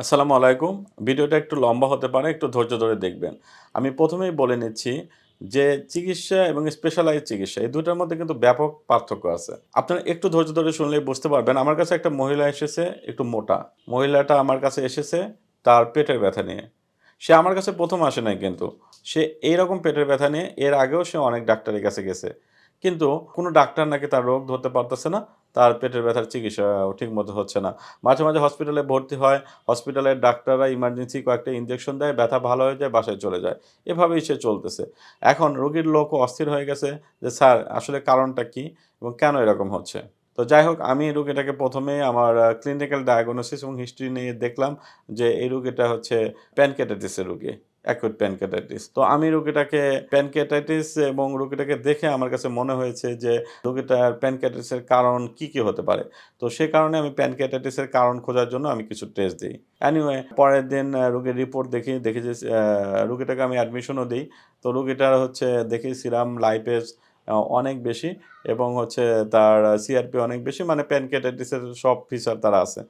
আসসালামু আলাইকুম। ভিডিওটা একটু লম্বা হতে পারে, একটু ধৈর্য ধরে দেখবেন। আমি প্রথমেই বলে নিচ্ছি যে চিকিৎসা এবং স্পেশালাইজ চিকিৎসা, এই দুটার মধ্যে কিন্তু ব্যাপক পার্থক্য আছে। আপনারা একটু ধৈর্য ধরে শুনলেই বুঝতে পারবেন, আমার কাছে একটা মহিলা এসেছে, একটু মোটা। মহিলাটা আমার কাছে এসেছে তার পেটের ব্যথা নিয়ে। সে আমার কাছে প্রথম আসে নাই কিন্তু। সে এইরকম পেটের ব্যথা নিয়ে, এর আগেও সে অনেক ডাক্তারের কাছে গেছে। কিন্তু কোনো ডাক্তার নাকি তার রোগ ধরতে পারতেছে না, তার পেটের ব্যথার চিকিৎসা ঠিক মতো হচ্ছে না। মাঝে মাঝে হসপিটালে ভর্তি হয় হসপিটালের ডাক্তাররা ইমার্জেন্সি কয়েকটা ইঞ্জেকশন দেয়, ব্যথা ভালো হয়ে যায়, বাসায় চলে যায়। এভাবেই সে চলতেছে। এখন রোগীর লোকও অস্থির হয়ে গেছে যে, স্যার, আসলে কারণটা কি এবং কেন এরকম হচ্ছে? তো যাই হোক, আমি এই রোগীটাকে প্রথমে আমার ক্লিনিক্যাল ডায়াগনোসিস এবং হিস্ট্রি নিয়ে দেখলাম যে, এই রোগীটা হচ্ছে প্যানকেটাইটিসের রোগী। অ্যাকুইট প্যানকেটাইটিস তো আমি রোগীটাকে প্যানকেটাইটিস এবং রোগীটাকে দেখে আমার কাছে মনে হয়েছে যে, রোগীটার প্যানকেটাইটিসের কারণ কি কি হতে পারে? তো সে কারণে আমি প্যানকেটাইটিসের কারণ খোঁজার জন্য আমি কিছু টেস্ট দিই। অ্যানিওয়ে পরের দিন রোগীর রিপোর্ট দেখি দেখি যে রোগীটাকে আমি অ্যাডমিশনও দিই। তো রোগীটার হচ্ছে দেখি সিরাম লাইপেজ অনেক বেশি এবং হচ্ছে তার সিআরপি অনেক বেশি। মানে প্যানকেটাইটিসের সব ফিচার তারা আছে।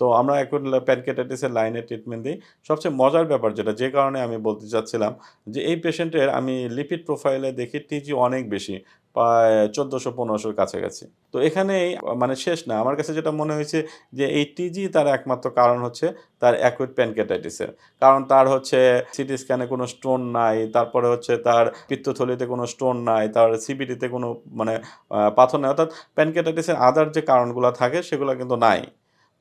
তো আমরা এখন প্যানকেটাইটিসের লাইনে ট্রিটমেন্ট দিই। সবচেয়ে মজার ব্যাপার যেটা, যে কারণে আমি বলতে চাচ্ছিলাম যে এই পেশেন্টের আমি লিপিড প্রোফাইলে দেখি টিজি অনেক বেশি, প্রায় চোদ্দোশো পনেরোশোর কাছাকাছি। তো এখানেই মানে শেষ না, আমার কাছে যেটা মনে হয়েছে যে এই টিজি তার একমাত্র কারণ হচ্ছে তার অ্যাকুইট প্যানকেটাইটিসের কারণ তার হচ্ছে সিটি স্ক্যানে কোনো স্টোন নাই, তারপরে হচ্ছে তার পিত্তথলিতে কোনো স্টোন নাই, তার সিবিডিতে কোনো মানে পাথর নাই। অর্থাৎ প্যানকেটাইটিসের আদার যে কারণগুলো থাকে, সেগুলো কিন্তু নাই।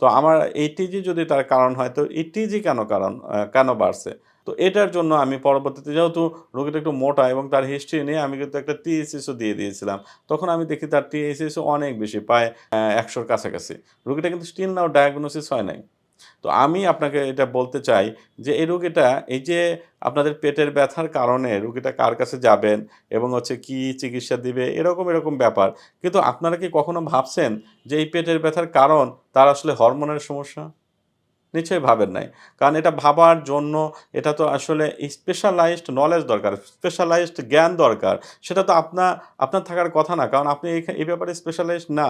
তো আমার এই টিজি যদি তার কারণ হয়, তো এই টিজি কেন কারণ কেন বাড়ছে? তো এটার জন্য আমি পরবর্তীতে, যেহেতু রোগীটা একটু মোটা এবং তার হিস্ট্রি নিয়ে আমি কিন্তু একটা টিএসএসও দিয়ে দিয়েছিলাম, তখন আমি দেখি তার টিএসএসও অনেক বেশি, প্রায় একশোর কাছাকাছি। রোগীটা কিন্তু স্টিল নাও ডায়াগনোসিস হয় নাই। তো আমি আপনাকে এটা বলতে চাই যে এই রোগীটা, এই যে আপনাদের পেটের ব্যথার কারণে রোগীটা কার কাছে যাবেন এবং হচ্ছে কি চিকিৎসা দিবে, এরকম এরকম ব্যাপার। কিন্তু আপনারা কি কখনো ভাবছেন যে এই পেটের ব্যথার কারণ তার আসলে হরমোনের সমস্যা? নিশ্চয়ই ভাবেন নাই। কারণ এটা ভাবার জন্য এটা তো আসলে স্পেশালাইজড নলেজ দরকার স্পেশালাইজড জ্ঞান দরকার। সেটা তো আপনার আপনার থাকার কথা না। কারণ আপনি এই ব্যাপারে স্পেশালাইজড না।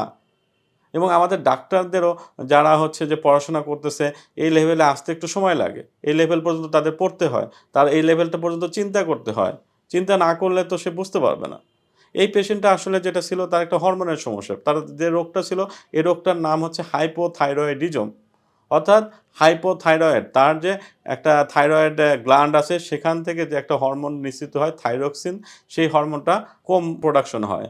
এবং আমাদের ডাক্তারদেরও যারা হচ্ছে যে পড়াশোনা করতেছে, এই লেভেলে আসতে একটু সময় লাগে। এই লেভেল পর্যন্ত তাদের পড়তে হয়। তার এই লেভেলটা পর্যন্ত চিন্তা করতে হয়। চিন্তা না করলে তো সে বুঝতে পারবে না। এই পেশেন্টটা আসলে যেটা ছিল তার একটা হরমোনের সমস্যা। তার যে রোগটা ছিল এই রোগটার নাম হচ্ছে হাইপোথাইরয়েডিজম অর্থাৎ হাইপোথাইরয়েড তার যে একটা থাইরয়েড গ্ল্যান্ড আছে, সেখান থেকে যে একটা হরমোন নিশ্চিত হয় থাইরক্সিন সেই হরমোনটা কম প্রোডাকশন হয়।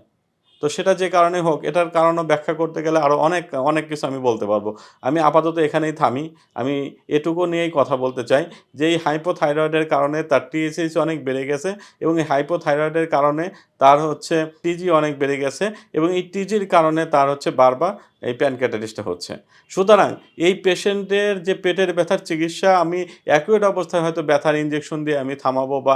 তো সেটা যে কারণে হোক, এটার কারণও ব্যাখ্যা করতে গেলে আরও অনেক অনেক কিছু আমি বলতে পারব। আমি আপাতত এখানেই থামি। আমি এটুকু নিয়েই কথা বলতে চাই যে, এই হাইপোথাইরয়েডের কারণে তার টিএসএইচ অনেক বেড়ে গেছে এবং এই হাইপোথাইরয়েডের কারণে তার হচ্ছে টিজি অনেক বেড়ে গেছে এবং এই টিজির কারণে তার হচ্ছে বারবার এই প্যানক্যাটাইটিসটা হচ্ছে। সুতরাং এই পেশেন্টের যে পেটের ব্যথার চিকিৎসা, আমি অ্যাকুয়েট অবস্থায় হয়তো ব্যথার ইঞ্জেকশন দিয়ে আমি থামাবো বা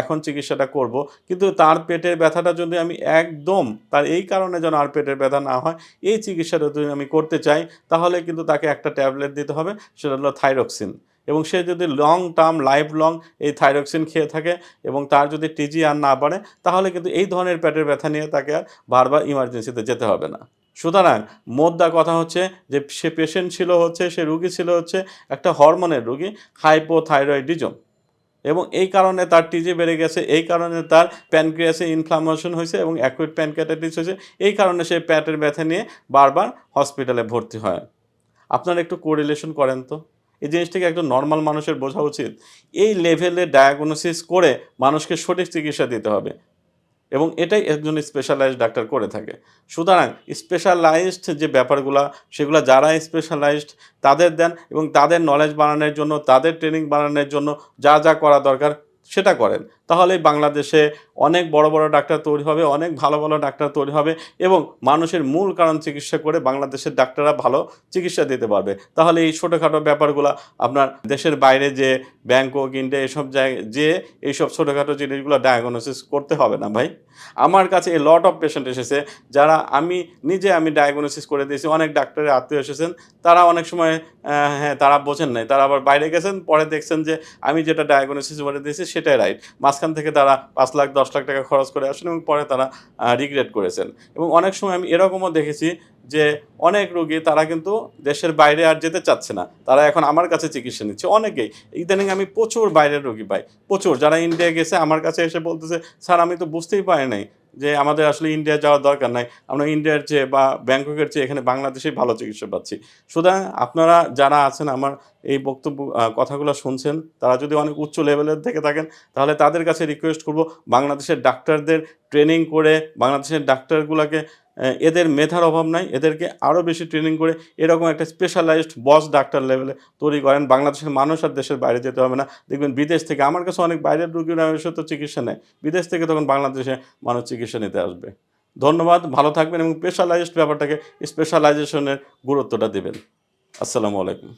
এখন চিকিৎসাটা করব, কিন্তু তার পেটের ব্যথাটা যদি আমি একদম তার এই কারণে যেন আর পেটের ব্যথা না হয়, এই চিকিৎসাটা যদি আমি করতে চাই, তাহলে কিন্তু তাকে একটা ট্যাবলেট দিতে হবে, সেটা হলো থাইরক্সিন এবং সে যদি লং টার্ম লাইফ লং এই থাইরক্সিন খেয়ে থাকে এবং তার যদি টিজি আর না বাড়ে, তাহলে কিন্তু এই ধরনের পেটের ব্যথা নিয়ে তাকে আর বারবার ইমার্জেন্সিতে যেতে হবে না। সুতরাং মোদ্দা কথা হচ্ছে যে, সে পেশেন্ট ছিল হচ্ছে, সে রুগী ছিল হচ্ছে একটা হরমোনের রুগী হাইপোথাইরয়েডিজম এবং এই কারণে তার টিজি বেড়ে গেছে, এই কারণে তার প্যানক্রিয়াসে ইনফ্লামেশন হয়েছে এবং অ্যাকুইট প্যানক্রিয়াটাইটিস হয়েছে, এই কারণে সে প্যাটের ব্যথা নিয়ে বারবার হসপিটালে ভর্তি হয়। আপনারা একটু কোরিলেশন করেন তো। এই জিনিসটাকে একজন নর্মাল মানুষের বোঝা উচিত। এই লেভেলে ডায়াগনোসিস করে মানুষকে সঠিক চিকিৎসা দিতে হবে। এবং এটাই একজন স্পেশালাইজড ডাক্তার করে থাকে। সুতরাং স্পেশালাইজড যে ব্যাপারগুলো, সেগুলো যারা স্পেশালাইজড তাদের দেন এবং তাদের নলেজ বাড়ানোর জন্য, তাদের ট্রেনিং বাড়ানোর জন্য যা যা করা দরকার, সেটা করেন। তাহলেই বাংলাদেশে অনেক বড় বড় ডাক্তার তৈরি হবে, অনেক ভালো ভালো ডাক্তার তৈরি হবে এবং মানুষের মূল কারণ চিকিৎসা করে বাংলাদেশের ডাক্তাররা ভালো চিকিৎসা দিতে পারবে। তাহলে এই ছোটোখাটো ব্যাপারগুলো আপনার দেশের বাইরে যে ব্যাংকক, ইন্ডিয়া এসব জায়গায় যে এইসব ছোটোখাটো জিনিসগুলো ডায়াগনোসিস করতে হবে না ভাই। আমার কাছে এই লট অফ পেশেন্ট এসেছে যারা আমি, নিজে আমি ডায়াগনোসিস করে দিয়েছি, অনেক ডাক্তারের আত্মীয় এসেছেন, তারা অনেক সময় হ্যাঁ তারা বোঝেন নাই, তারা আবার বাইরে গেছেন, পরে দেখছেন যে আমি যেটা ডায়াগনোসিস করে দিয়েছি সেটাই রাইট মাঝখানে মাঝখান থেকে তারা পাঁচ লাখ, দশ লাখ টাকা খরচ করে আসেন এবং পরে তারা রিগ্রেট করেছেন। এবং অনেক সময় আমি এরকমও দেখেছি যে অনেক রোগী তারা কিন্তু দেশের বাইরে আর যেতে চাচ্ছে না। তারা এখন আমার কাছে চিকিৎসা নিচ্ছে। অনেকেই, ইদানিং আমি প্রচুর বাইরের রোগী পাই, প্রচুর। যারা ইন্ডিয়া গেছে, আমার কাছে এসে বলতেছে, স্যার, আমি তো বুঝতেই পারি নাই যে আমাদের আসলে ইন্ডিয়া যাওয়ার দরকার নাই। আমরা ইন্ডিয়ার চেয়ে বা ব্যাংককের চেয়ে এখানে বাংলাদেশেই ভালো চিকিৎসা পাচ্ছি। সুতরাং আপনারা যারা আছেন, আমার এই বক্তব্য কথাগুলো শুনছেন, তারা যদি অনেক উচ্চ লেভেলের থেকে থাকেন, তাহলে তাদের কাছে রিকোয়েস্ট করব বাংলাদেশের ডাক্তারদের ট্রেনিং করে, বাংলাদেশের ডাক্তারগুলোকে এদের মেধার অভাব নাই, এদেরকে আরও বেশি ট্রেনিং করে এরকম একটা স্পেশালাইজড বস ডাক্তার লেভেলে তৈরি করেন। বাংলাদেশের মানুষ আর দেশের বাইরে যেতে হবে না। দেখবেন বিদেশ থেকে, আমার কাছে অনেক বাইরের রোগীরা এসে তো চিকিৎসা নেয়। বিদেশ থেকে তখন বাংলাদেশে মানুষ চিকিৎসা নিতে আসবে। ধন্যবাদ, ভালো থাকবেন এবং স্পেশালাইজড ব্যাপারটাকে স্পেশালাইজেশনের গুরুত্বটা দেবেন। আসসালামু আলাইকুম।